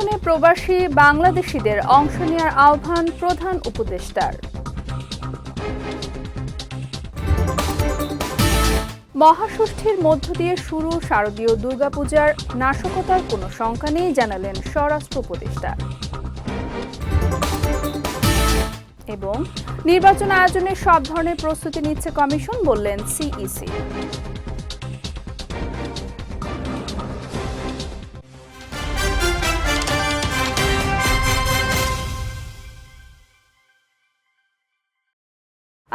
পুনর্গঠনে প্রবাসী বাংলাদেশিদের অংশ নেওয়ার আহ্বান প্রধান উপদেষ্টার। মহাষষ্ঠীর মধ্য দিয়ে শুরু শারদীয় দুর্গাপূজার নাশকতার কোনো শঙ্কা নেই জানালেন স্বরাষ্ট্র উপদেষ্টা। এবং নির্বাচন আয়োজনে সব ধরনের প্রস্তুতি নিচ্ছে কমিশন বললেন সিইসি।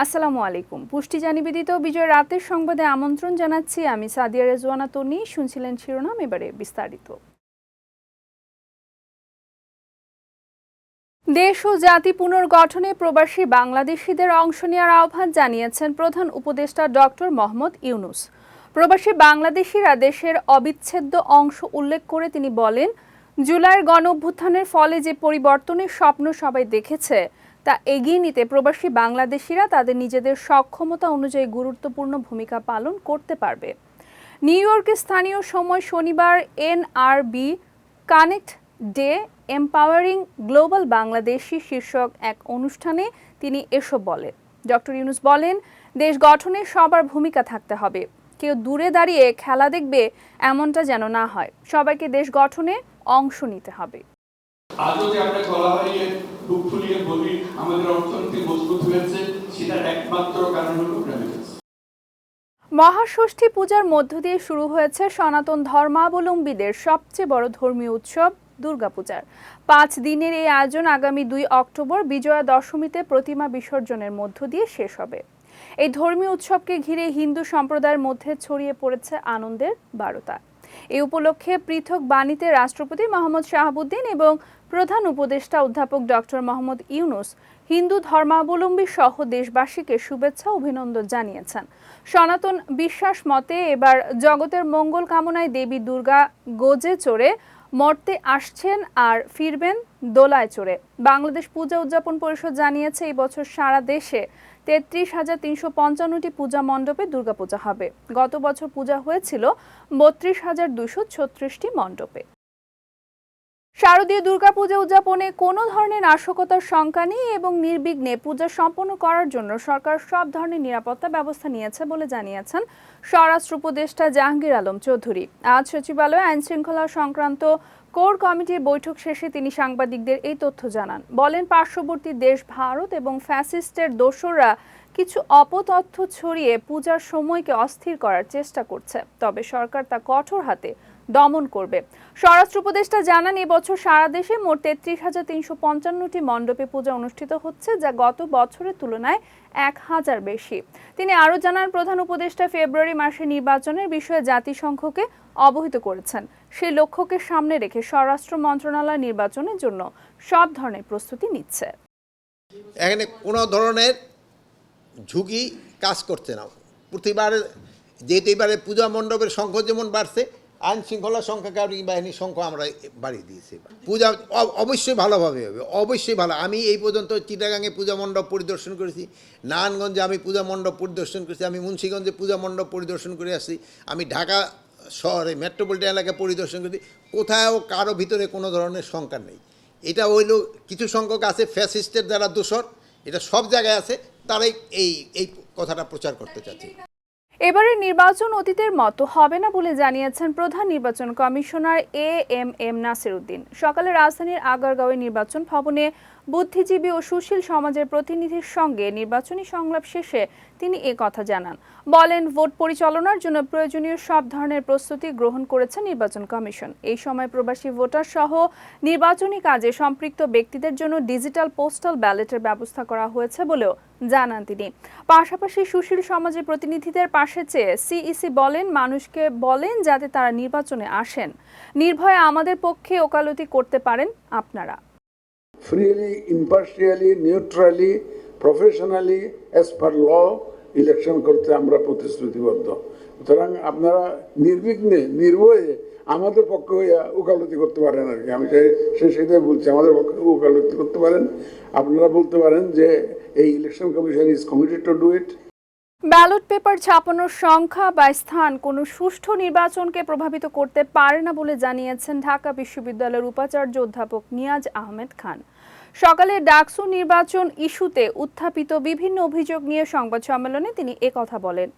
আসসালামু আলাইকুম। পুষ্টি জানিবেদিত বিজয় রাতের সংবাদে আমন্ত্রণ জানাচ্ছি আমি সাদিয়া রেজওয়ানা তনি শুনছিলেন শিরোনাম, এবারে বিস্তারিত। দেশ ও জাতি পুনর্গঠনে প্রবাসী বাংলাদেশিদের অংশ নেওয়ার আহ্বান জানিয়েছেন প্রধান উপদেষ্টা ডক্টর মোহাম্মদ ইউনুস। প্রবাসী বাংলাদেশিরা দেশের অবিচ্ছেদ্য অংশ উল্লেখ করে তিনি বলেন, জুলাইয়ের গণ অভ্যুত্থানের ফলে যে পরিবর্তনের স্বপ্ন সবাই দেখেছে তা এগিয়ে নিতে প্রবাসী বাংলাদেশিরা তাদের নিজেদের সক্ষমতা অনুযায়ী গুরুত্বপূর্ণ ভূমিকা পালন করতে পারবে। নিউ ইয়র্কে স্থানীয় সময় শনিবার NRB connect day empowering global Bangladeshi শীর্ষক এক অনুষ্ঠানে তিনি এসব বলেন। ডক্টর ইউনুস বলেন, দেশ গঠনে সবার ভূমিকা থাকতে হবে। কেউ দূরে দাঁড়িয়ে খেলা দেখবে এমনটা যেন না হয়। সবাইকে দেশ গঠনে অংশ নিতে হবে। বলি, আমাদের অর্থনীতি মজবুত হয়েছে, সেটার একমাত্র কারণ হলো মহাষষ্ঠী পূজার মধ্য দিয়ে শুরু হয়েছে সনাতন ধর্মাবলম্বীদের সবচেয়ে বড় ধর্মীয় উৎসব দুর্গাপূজার। পাঁচ দিনের এই আয়োজন আগামী দুই অক্টোবর বিজয়া দশমীতে প্রতিমা বিসর্জনের মধ্য দিয়ে শেষ হবে। এই ধর্মীয় উৎসবকে ঘিরে হিন্দু সম্প্রদায়ের মধ্যে ছড়িয়ে পড়েছে আনন্দের বারতা। এই উপলক্ষে পৃথক বাণীতে রাষ্ট্রপতি মোহাম্মদ শাহাবুদ্দিন এবং প্রধান উপদেষ্টা অধ্যাপক ডক্টর মোহাম্মদ ইউনুস হিন্দু ধর্মাবলম্বী সহ দেশবাসীকে শুভেচ্ছা অভিনন্দন জানিয়েছেন। সনাতন বিশ্বাস মতে এবার জগতের মঙ্গল কামনায় দেবী দুর্গা গোজে চড়ে মর্তে আসছেন আর ফিরবেন দোলায় চড়ে। বাংলাদেশ পূজা উদযাপন পরিষদ জানিয়েছে, এই বছর সারা দেশে তেত্রিশ হাজার তিনশো পঞ্চান্নটি পূজা মণ্ডপে দুর্গাপূজা হবে। গত বছর পূজা হয়েছিল বত্রিশ হাজার দুশো ছত্রিশটি মণ্ডপে। শারদীয় দুর্গাপূজা উদযাপনে কোনো ধরনের নাশকতার শঙ্কা নেই এবং নির্বিঘ্নে পূজা সম্পন্ন করার জন্য সরকার সব ধরনের নিরাপত্তা ব্যবস্থা নিয়েছে বলে জানিয়েছেন স্বরাষ্ট্র উপদেষ্টা জাহাঙ্গীর আলম চৌধুরী। আজ সচিবালয়ে আইন শৃঙ্খলা সংক্রান্ত কোর কমিটির বৈঠক শেষে তিনি সাংবাদিকদের এই তথ্য জানান। বলেন, পার্শ্ববর্তী দেশ ভারত এবং ফ্যাসিস্টের দোসররা কিছু অপতথ্য ছড়িয়ে পূজার সময়কে অস্থির করার চেষ্টা করছে। তবে সরকার তা কঠোর হাতে দমন করবে। স্বরাষ্ট্র উপদেষ্টা জানান, এবছর সারা দেশে মোট তেত্রিশ হাজার তিনশো পঞ্চান্নটি মণ্ডপে পূজা অনুষ্ঠিত হচ্ছে, যা গত বছরের তুলনায় এক হাজার বেশি। তিনি আরও জানান, প্রধান উপদেষ্টা ফেব্রুয়ারি মাসে নির্বাচনের বিষয়ে জাতিসংঘকে অবহিত করেছেন। সেই লক্ষ্যকে সামনে রেখে স্বরাষ্ট্র মন্ত্রণালয় নির্বাচনের জন্য সব ধরনের প্রস্তুতি নিচ্ছে। এখানে কোনো ধরনের ঝুঁকি কাজ করছে না। প্রতিবার যেহেতু এবারে পূজা মণ্ডপের সংখ্যা যেমন বাড়ছে আইন শৃঙ্খলা সংখ্যাকারী বাহিনীর সংখ্যা আমরা বাড়িয়ে দিয়েছি। পূজা অবশ্যই ভালোভাবে হবে অবশ্যই ভালো। আমি এই পর্যন্ত চিটাগাঙে পূজা মণ্ডপ পরিদর্শন করেছি, নারায়ণগঞ্জে আমি পূজা মণ্ডপ পরিদর্শন করেছি, আমি মুন্সীগঞ্জে পূজা মণ্ডপ পরিদর্শন করে আসছি, আমি ঢাকা শহরে মেট্রোপলিটন এলাকা পরিদর্শন করেছি, কোথাও কারও ভিতরে কোনো ধরনের সংখ্যা নেই। এটা হইল কিছু সংখ্যক আছে ফ্যাসিস্টের দ্বারা দোষর, এটা সব জায়গায় আছে, তারাই এই এই কথাটা প্রচার করতে চাচ্ছে। এবারের নির্বাচন অতীতের মতো হবে না বলে জানিয়েছেন প্রধান নির্বাচন commissioner A M M Nasir Uddin সকালে রাজধানীর আগারগাঁওয়ে নির্বাচন ভবনে বুদ্ধিজীবী ও সুশীল সমাজের প্রতিনিধির সঙ্গে নির্বাচনী সংলাপ শেষে তিনি এ কথা জানান। বলেন, ভোট পরিচালনার জন্য প্রয়োজনীয় সব ধরনের প্রস্তুতি গ্রহণ করেছে নির্বাচন কমিশন। এই সময় প্রবাসী ভোটার সহ নির্বাচনী কাজে সম্পৃক্ত ব্যক্তিদের জন্য ডিজিটাল পোস্টাল ব্যালটের ব্যবস্থা করা হয়েছে বলেও জানান তিনি। পাশাপাশি সুশীল সমাজের প্রতিনিধিদের পাশে চেয়ে সিইসি বলেন, মানুষকে বলেন যাতে তারা নির্বাচনে আসেন। নির্ভয়ে আমাদের পক্ষে ওকালতি করতে পারেন আপনারা। Freely, impartially, neutrally, professionally, as per law, election করতে আমরা প্রতিশ্রুতিবদ্ধ। সুতরাং আপনারা নির্বিঘ্নে নির্ভয়ে আমাদের পক্ষে হইয়া ওকালতি করতে পারেন আর কি। আমি সে সেটাই বলছি আমাদের পক্ষে ওকালতি করতে পারেন। আপনারা বলতে পারেন যে এই election commission is committed to do it ballot paper ছাপানোর সংখ্যা বা স্থান কোনো সুষ্ঠু নির্বাচনকে প্রভাবিত করতে পারে না বলে জানিয়েছেন ঢাকা বিশ্ববিদ্যালয়ের উপাচার্য অধ্যাপক নিয়াজ আহমেদ খান। সকালে ডাকসু নির্বাচন ইস্যুতে উত্থাপিত বিভিন্ন অভিযোগ নিয়ে সংবাদ সম্মেলনে তিনি একথা বলেন।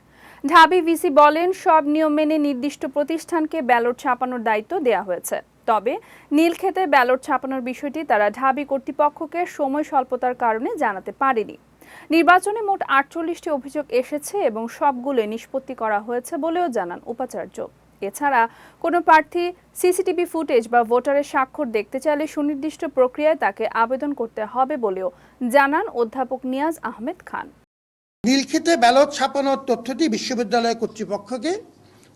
ঢাবি ভিসি বলেন, সব নিয়ম মেনে নির্দিষ্ট প্রতিষ্ঠানকে ব্যালট ছাপানোর দায়িত্ব দেওয়া হয়েছে। তবে নীলক্ষেতে ব্যালট ছাপানোর বিষয়টি তারা ঢাবি কর্তৃপক্ষকে সময় স্বল্পতার কারণে জানাতে পারেনি। নির্বাচনে মোট আটচল্লিশটি অভিযোগ এসেছে এবং সবগুলো নিষ্পত্তি করা হয়েছে বলেও জানান উপাচার্য। এছাড়া কোনো প্রার্থী সিসিটিভি ফুটেজ বা ভোটারের স্বাক্ষর দেখতে চাইলে সুনির্দিষ্ট প্রক্রিয়ায় তাকে আবেদন করতে হবে বলেও জানান অধ্যাপক নিয়াজ আহমেদ খান। নীলক্ষেতে ব্যালট ছাপানোর তথ্যটি বিশ্ববিদ্যালয় কর্তৃপক্ষকে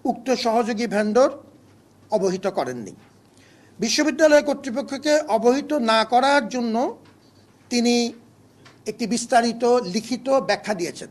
উক্ত সহযোগী ভেন্ডর অবহিত করেননি। বিশ্ববিদ্যালয় কর্তৃপক্ষকে অবহিত না করার জন্য তিনি একটি বিস্তারিত লিখিত ব্যাখ্যা দিয়েছেন।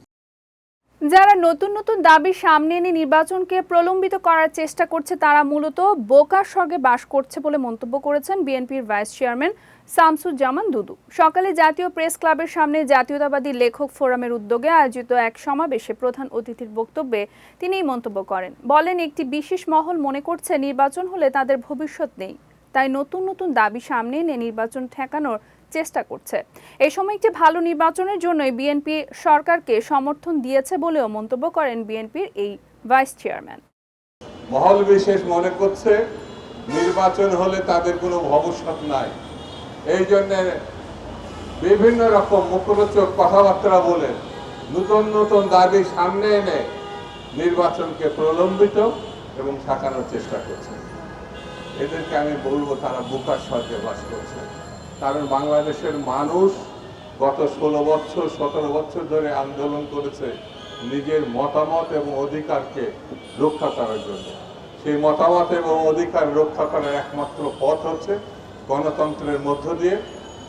যারা নতুন নতুন দাবি সামনে এনে নির্বাচনকে প্রলম্বিত করার চেষ্টা করছে, তারা মূলত বোকার স্বর্গে বাস করছে বলে মন্তব্য করেছেন বিএনপির ভাইস চেয়ারম্যান শামসুজ্জামান দুদু। সকালে জাতীয় প্রেস ক্লাবের সামনে জাতীয়তাবাদী লেখক ফোরামের উদ্যোগে আয়োজিত এক সমাবেশে প্রধান অতিথির বক্তব্যে তিনি এই মন্তব্য করেন। বলেন, একটি বিশেষ মহল মনে করছে, নির্বাচন হলে তাদের ভবিষ্যৎ নেই। তাই নতুন নতুন দাবি সামনে এনে নির্বাচন ঠেকানোর চেষ্টা করছে। এই সময় একটি ভালো নির্বাচনের জন্যই বিএনপি সরকারকে সমর্থন দিয়েছে বলেও মন্তব্য করেন বিএনপির এই ভাইস চেয়ারম্যান। মহল বিশেষ মনে করছে নির্বাচন হলে তাদের কোনো ভবিষ্যৎ নাই। এই জন্য বিভিন্ন রকম মুখরোচক কথাবার্তা বলে নতুন নতুন দাবি সামনে এনে নির্বাচনকে প্রলম্বিত এবং ঠেকানোর চেষ্টা করছে। এদেরকে আমি বলব তারা বুকার স্বর্গে বাস করছে। কারণ বাংলাদেশের মানুষ গত ষোলো বছর, সতেরো বছর ধরে আন্দোলন করেছে নিজের মতামত এবং অধিকারকে রক্ষা করার জন্য। সেই মতামত এবং অধিকার রক্ষা করার একমাত্র পথ হচ্ছে গণতন্ত্রের মধ্য দিয়ে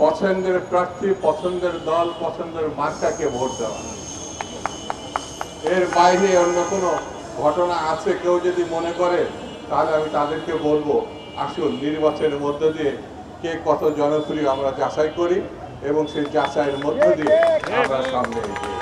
পছন্দের প্রার্থী, পছন্দের দল, পছন্দের মার্কাকে ভোট দেওয়া। এর বাইরে অন্য কোনো ঘটনা আছে কেউ যদি মনে করে, তাহলে আমি তাদেরকে বলব, আসুন নির্বাচনের মধ্য দিয়ে কে কত জনপ্রিয় আমরা যাচাই করি এবং সেই যাচাইয়ের মধ্য দিয়ে আমরা সামনে এগিয়ে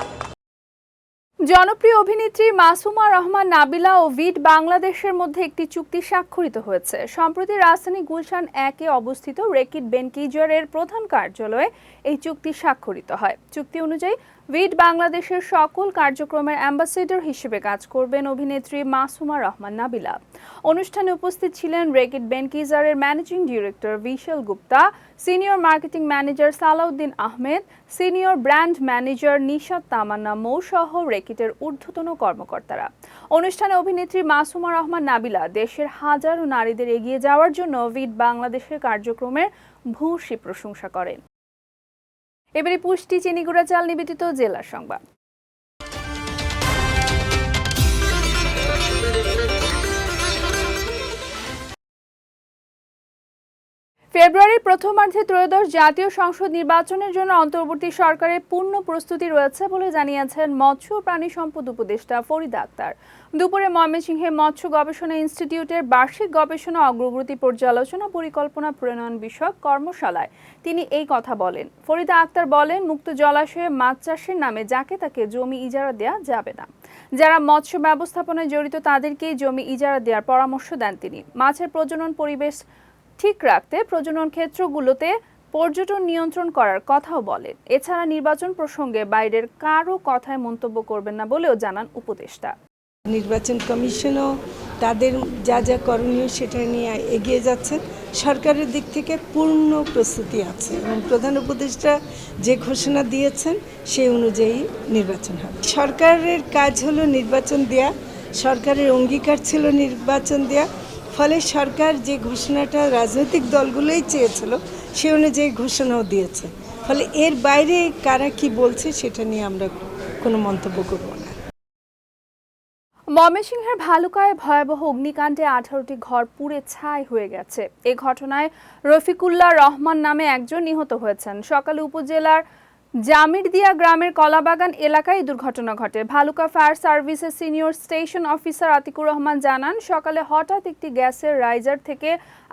জনপ্রিয় অভিনেত্রী মাসুমা রহমান, নাবিলা ও ভিট বাংলাদেশের মধ্যে একটি চুক্তি স্বাক্ষরিত হয়েছে। সম্প্রতি রাজধানী গুলশান একে অবস্থিত রেকিট বেনকিজরের প্রধান কার্যালয়ে এই চুক্তি স্বাক্ষরিত হয়। চুক্তি অনুযায়ী ভিট বাংলাদেশের সকল কার্যক্রমের অ্যাম্বাসেডর হিসেবে কাজ করবেন অভিনেত্রী মাসুমা রহমান নাবিলা। অনুষ্ঠানে উপস্থিত ছিলেন Reckitt বেনকিজারের managing director Vishal Gupta, senior marketing manager Salauddin Ahmed, senior brand manager Nishad Tamanna Mou সহ রেকিটের ঊর্ধ্বতন কর্মকর্তারা। অনুষ্ঠানে অভিনেত্রী মাসুমা রহমান নাবিলা দেশের হাজারো নারীদের এগিয়ে যাওয়ার জন্য ভিট বাংলাদেশের কার্যক্রমের ভূয়সী প্রশংসা করেন। এবারে পুষ্টি চিনিগুড়া চাল নিবেদিত জেলা সংবাদ। ফেব্রুয়ারির প্রথমার্ধে ত্রয়োদশ জাতীয় সংসদ নির্বাচনের জন্য অন্তর্বর্তী সরকারের পূর্ণ প্রস্তুতি রয়েছে বলে জানিয়েছেন মৎস্য ও প্রাণী সম্পদ উপদেষ্টা ফরিদা আক্তার। দুপুরে ময়মনসিংহে মৎস্য গবেষণা ইনস্টিটিউটের বার্ষিক গবেষণা অগ্রগতি পর্যালোচনা পরিকল্পনা প্রণয়ন বিষয়ক কর্মশালায় তিনি এই কথা বলেন। ফরিদা আক্তার বলেন, মুক্ত জলাশয়ে মাছ চাষের নামে যাকে তাকে জমি ইজারা দেওয়া যাবে না। যারা মৎস্য ব্যবস্থাপনায় জড়িত তাদেরকেই জমি ইজারা দেওয়ার পরামর্শ দেন তিনি। মাছের প্রজনন পরিবেশ ঠিক রাখতে প্রজনন ক্ষেত্রগুলোতে পর্যটন নিয়ন্ত্রণ করার কথাও বলেন। এছাড়া নির্বাচন প্রসঙ্গে বাইরের কারও কথায় মন্তব্য করবেন না বলেও জানান উপদেষ্টা। নির্বাচন কমিশনও তাদের যা যা করণীয় সেটা নিয়ে এগিয়ে যাচ্ছেন সরকারের দিক থেকে পূর্ণ প্রস্তুতি আছে এবং প্রধান উপদেষ্টা যে ঘোষণা দিয়েছেন সেই অনুযায়ী নির্বাচন হবে। সরকারের কাজ হলো নির্বাচন দেয়া, সরকারের অঙ্গীকার ছিল নির্বাচন দেয়া ফলে সরকার যে ঘোষণাটা রাজনৈতিক দলগুলোই চেয়েছিল, সে অনুযায়ী ঘোষণাও দিয়েছে। ফলে এর বাইরে কারা কি বলছে সেটা নিয়ে আমরা কোনো মন্তব্য করব না। ময়মনসিংহের ভালুকায় ভয়াবহ অগ্নিকাণ্ডে আঠারোটি ঘর পুড়ে ছাই হয়ে গেছে। এ ঘটনায় রফিকুল্লাহ রহমান নামে একজন নিহত হয়েছেন। সকালে উপজেলার জামিরদিয়া গ্রামের কলাবাগান এলাকায় দুর্ঘটনা ঘটে। ভালুকা ফায়ার সার্ভিসের senior station officer Atiqur Rahman জানান, সকালে হঠাৎ একটি গ্যাসের রাইজার থেকে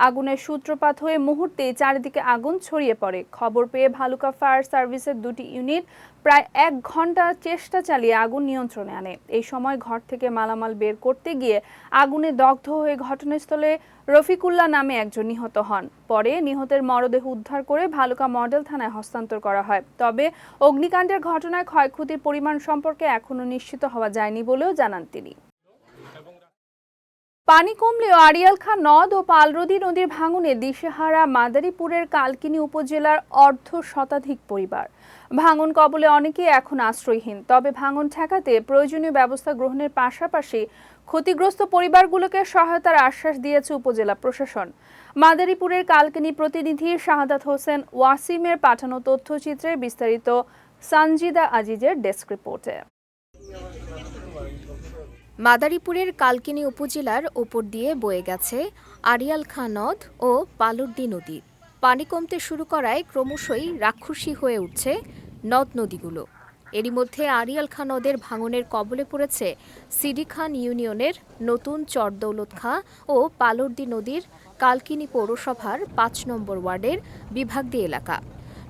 আগুনের সূত্রপাত হয়ে মুহূর্তেই চারিদিকে আগুন ছড়িয়ে পড়ে। খবর পেয়ে ভালুকা ফায়ার সার্ভিসের দুটি ইউনিট প্রায় এক ঘণ্টা চেষ্টা চালিয়ে আগুন নিয়ন্ত্রণে আনে। এই সময় ঘর থেকে মালামাল বের করতে গিয়ে আগুনে দগ্ধ হয়ে ঘটনাস্থলে রফিকুল্লাহ নামে একজন নিহত হন। পরে নিহতের মরদেহ উদ্ধার করে ভালুকা মডেল থানায় হস্তান্তর করা হয়। তবে অগ্নিকাণ্ডের ঘটনায় ক্ষয়ক্ষতির পরিমাণ সম্পর্কে এখনও নিশ্চিত হওয়া যায়নি বলেও জানান তিনি। পানি কমলেও আড়িয়াল খাঁ নদ ও পালরদি নদীর ভাঙনে দিশেহারা মাদারীপুরের কালকিনি উপজেলার অর্ধ শতাধিক পরিবার। ভাঙন কবলে অনেকেই এখন আশ্রয়হীন, তবে ভাঙন ঠেকাতে প্রয়োজনীয় ব্যবস্থা গ্রহণের পাশাপাশি ক্ষতিগ্রস্ত পরিবারগুলোকে সহায়তার আশ্বাস দিয়েছে উপজেলা প্রশাসন। মাদারীপুরের কালকিনি প্রতিনিধি শাহাদাত হোসেন ওয়াসিমের পাঠানো তথ্যচিত্রে বিস্তারিত সানজিদা আজিজের ডেস্ক রিপোর্টে। মাদারীপুরের কালকিনি উপজেলার ওপর দিয়ে বয়ে গেছে আড়িয়াল খাঁ নদ ও পালুরদি নদী। পানি কমতে শুরু করায় ক্রমশই রাক্ষসী হয়ে উঠছে নদ নদীগুলো। এরই মধ্যে আড়িয়াল খাঁ নদের ভাঙনের কবলে পড়েছে সিডি খান ইউনিয়নের নতুন চরদৌলত খাঁ ও পালুরদি নদীর কালকিনি পৌরসভার পাঁচ নম্বর ওয়ার্ডের বিভাগদি এলাকা।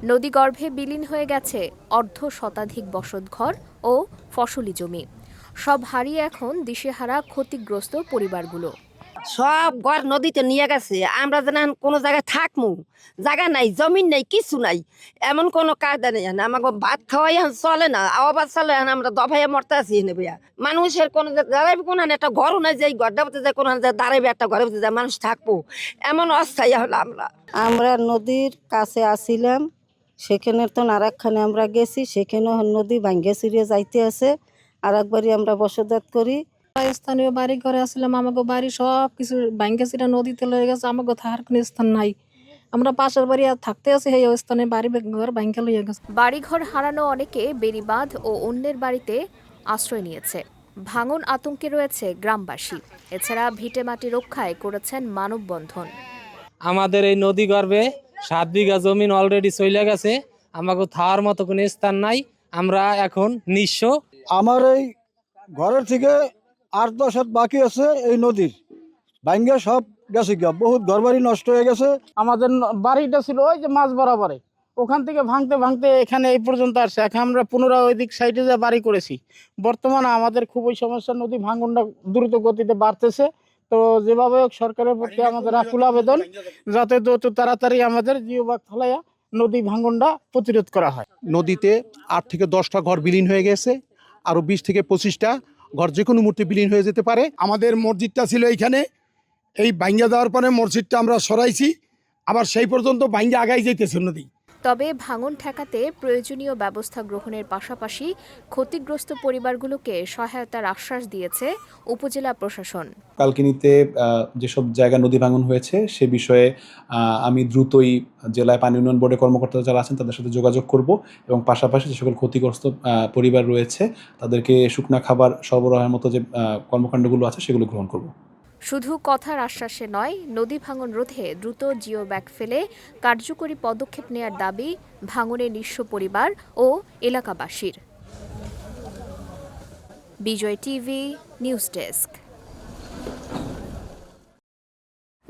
নদীগর্ভে বিলীন হয়ে গেছে অর্ধ শতাধিক বসতঘর ও ফসলি জমি। সব হারিয়ে এখন দিশেহারা ক্ষতিগ্রস্ত পরিবারগুলো। সব ঘর নদীতে নিয়ে গেছে আমরা যেন কোনো জায়গায় থাকমু। জায়গা নাই জমিন নাই কিছু নাই। এমন কোনো কায়দা নেই আমাকে ভাত খাওয়াই এখন চলে না আবার চলে এখন আমরা দফাইয়া মরতে আছি এনে ভাইয়া মানুষের কোনো যে দাঁড়াইবে কোনো একটা ঘরও নাই যে ঘরটা বলতে যায় কোনো যে দাঁড়াইবে একটা ঘরে বলতে যায় মানুষ থাকব। এমন অস্থায়ী হলো আমরা। আমরা নদীর কাছে আসিলাম সেখানে তো আরেকখানে আমরা গেছি সেখানে নদী ভাঙ্গে চিরিয়ে যাইতে আছে। আর একবারই আমরা বসবাস করি। স্থানীয় বাড়ি ঘরে আসলাম আমাকে বাড়ি সব কিছু ভাঙ্গে চিরা নদীতে লয়ে গেছে আমাকে থাকার কোনো স্থান নাই। আমরা পাশের বাড়ি আর থাকতে আছি সেই স্থানে বাড়ি ঘর ভাঙ্গে লইয়া গেছে। বাড়িঘর হারানো অনেকে বেড়িবাঁধ ও অন্যের বাড়িতে আশ্রয় নিয়েছে। ভাঙন আতঙ্কে রয়েছে গ্রামবাসী। এছাড়া ভিটে মাটি রক্ষায় করেছেন মানববন্ধন। আমাদের এই নদী গর্ভে সাত বিঘা জমিন অলরেডি চলে গেছে আমাকে থাওয়ার মতো কোনো স্থান নাই। আমরা এখন নিঃস্ব আমার এই ঘরের থেকে আট দশ হাত বাকি আছে এই নদীর। ভাঙ্গে সব গেছে গিয়া। বহুত ঘরবাড়ি নষ্ট হয়ে গেছে। আমাদের বাড়িটা ছিল ওই যে মাছ বরাবরে। ওখান থেকে ভাঙতে ভাঙতে এখানে এই পর্যন্ত আসছে। এখন আমরা পুনরায় ওই দিক সাইডে যে বাড়ি করেছি। বর্তমানে আমাদের খুবই সমস্যা নদী ভাঙনটা দ্রুত গতিতে বাড়তেছে। তো যেভাবে হোক সরকারের প্রতি আমাদের আকুল আবেদন যাতে যত তাড়াতাড়ি আমাদের জিওবাগ ফলাইয়া নদী ভাঙনটা প্রতিরোধ করা হয়। নদীতে আট থেকে দশটা ঘর বিলীন হয়ে গেছে। আরও বিশ থেকে পঁচিশটা ঘর যে কোনো মূর্তি বিলীন হয়ে যেতে পারে। আমাদের মসজিদটা ছিল এইখানে। এই বাইঙ্গা দেওয়ার পরে মসজিদটা আমরা সরাইছি। আবার সেই পর্যন্ত বাইঙ্গা আগাই যেতেছে নদী। তবে ভাঙন ঠেকাতে প্রয়োজনীয় ব্যবস্থা গ্রহণের পাশাপাশি ক্ষতিগ্রস্ত পরিবারগুলোকে সহায়তার আশ্বাস দিয়েছে উপজেলা প্রশাসন। কালকিনিতে যেসব জায়গা নদী ভাঙন হয়েছে, সে বিষয়ে আমি দ্রুতই জেলায় পানি উন্নয়ন বোর্ডের কর্মকর্তা যারা আছেন তাদের সাথে যোগাযোগ করব এবং পাশাপাশি যে সকল ক্ষতিগ্রস্ত পরিবার রয়েছে, তাদেরকে শুকনা খাবার সরবরাহের মতো যে কর্মকাণ্ডগুলো আছে সেগুলো গ্রহণ করব। শুধু কথার আশ্বাসে নয়, নদী ভাঙন রোধে দ্রুত জিও ব্যাগ ফেলে কার্যকরী পদক্ষেপ নেয়ার দাবি ভাঙনের নিঃস্ব পরিবার ও এলাকাবাসীর। Bijoy TV, news desk.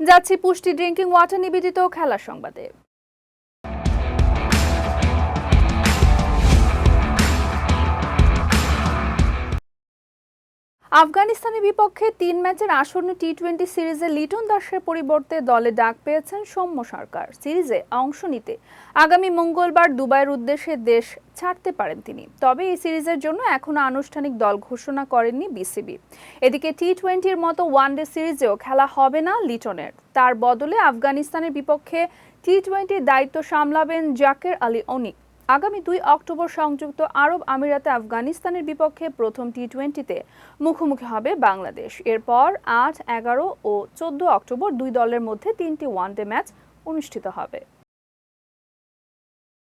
যাচ্ছি পুষ্টি ড্রিঙ্কিং ওয়াটার নিবেদিত খেলার সংবাদে। আফগানিস্তানের বিপক্ষে তিন ম্যাচের আসন্ন টি টোয়েন্টি সিরিজে লিটন দাসের পরিবর্তে দলে ডাক পেয়েছেন সৌম্য সরকার। সিরিজে অংশ নিতে আগামী মঙ্গলবার দুবাইয়ের উদ্দেশ্যে দেশ ছাড়তে পারেন তিনি। তবে এই সিরিজের জন্য এখনও আনুষ্ঠানিক দল ঘোষণা করেননি বিসিবি। এদিকে টি টোয়েন্টির মতো ওয়ানডে সিরিজেও খেলা হবে না লিটনের। তার বদলে আফগানিস্তানের বিপক্ষে টি টোয়েন্টির দায়িত্ব সামলাবেন জাকের আলী অনিক। আগামী দুই অক্টোবর সংযুক্ত আরব আমিরাতে আফগানিস্তানের বিপক্ষে প্রথম টি টোয়েন্টিতে মুখোমুখি হবে বাংলাদেশ। এরপর আট এগারো ও চোদ্দ অক্টোবর দুই দলের মধ্যে তিনটি ওয়ানডে ম্যাচ অনুষ্ঠিত হবে।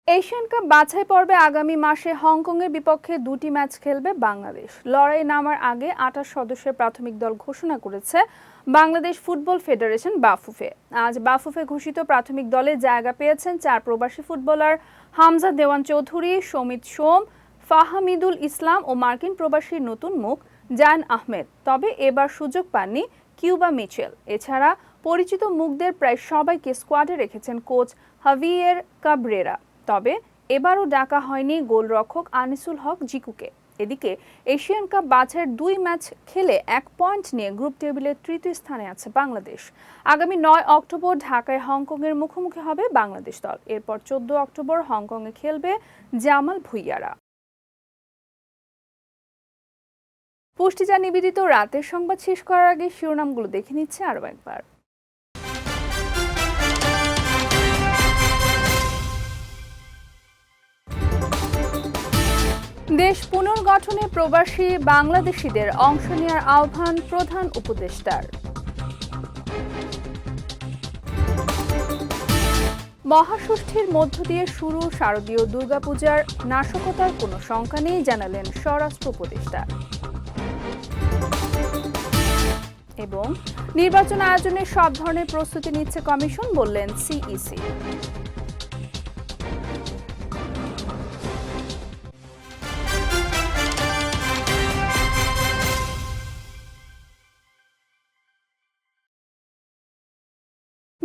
এশিয়ান কাপ বাছাই পর্বে আগামী মাসে হংকংয়ের বিপক্ষে দুটি ম্যাচ খেলবে বাংলাদেশ। লড়াই নামার আগে আঠাশ সদস্যের প্রাথমিক দল ঘোষণা করেছে বাংলাদেশ ফুটবল ফেডারেশন বাফুফে। আজ বাফুফে ঘোষিত প্রাথমিক দলে জায়গা পেয়েছেন চার প্রবাসী ফুটবলার হামজা দেওয়ান চৌধুরী, সমিত সোম, ফাহামিদুল ইসলাম ও মার্কিন প্রবাসীর নতুন মুখ জান আহমেদ। তবে এবার সুযোগ পাননি কিউবা মিচেল। এছাড়া পরিচিত মুখদের প্রায় সবাইকে স্কোয়াডে রেখেছেন কোচ হাভিয়ের কাবরেরা। তবে এবারও ডাকা হয়নি গোলরক্ষক আনিসুল হক জিকুকে। এদিকে এশিয়ান কাপ বাছাইয়ের দুই ম্যাচ খেলে এক পয়েন্ট নিয়ে গ্রুপ টেবিলের তৃতীয় স্থানে আছে বাংলাদেশ। আগামী নয় অক্টোবর ঢাকায় হংকংয়ের মুখোমুখি হবে বাংলাদেশ দল। এরপর চোদ্দ অক্টোবর হংকংয়ে খেলবে জামাল ভুইয়ারা। পুষ্টিজা নিবেদিত রাতের সংবাদ শেষ করার আগে শিরোনামগুলো দেখে নিচ্ছে আরও একবার। দেশ পুনর্গঠনে প্রবাসী বাংলাদেশিদের অংশ নেওয়ার আহ্বান প্রধান উপদেষ্টার। মহাষষ্ঠীর মধ্য দিয়ে শুরু শারদীয় দুর্গাপূজার নাশকতার কোনো শঙ্কা নেই জানালেন স্বরাষ্ট্র উপদেষ্টা। এবং নির্বাচন আয়োজনে সব ধরনের প্রস্তুতি নিচ্ছে কমিশন বললেন সিইসি।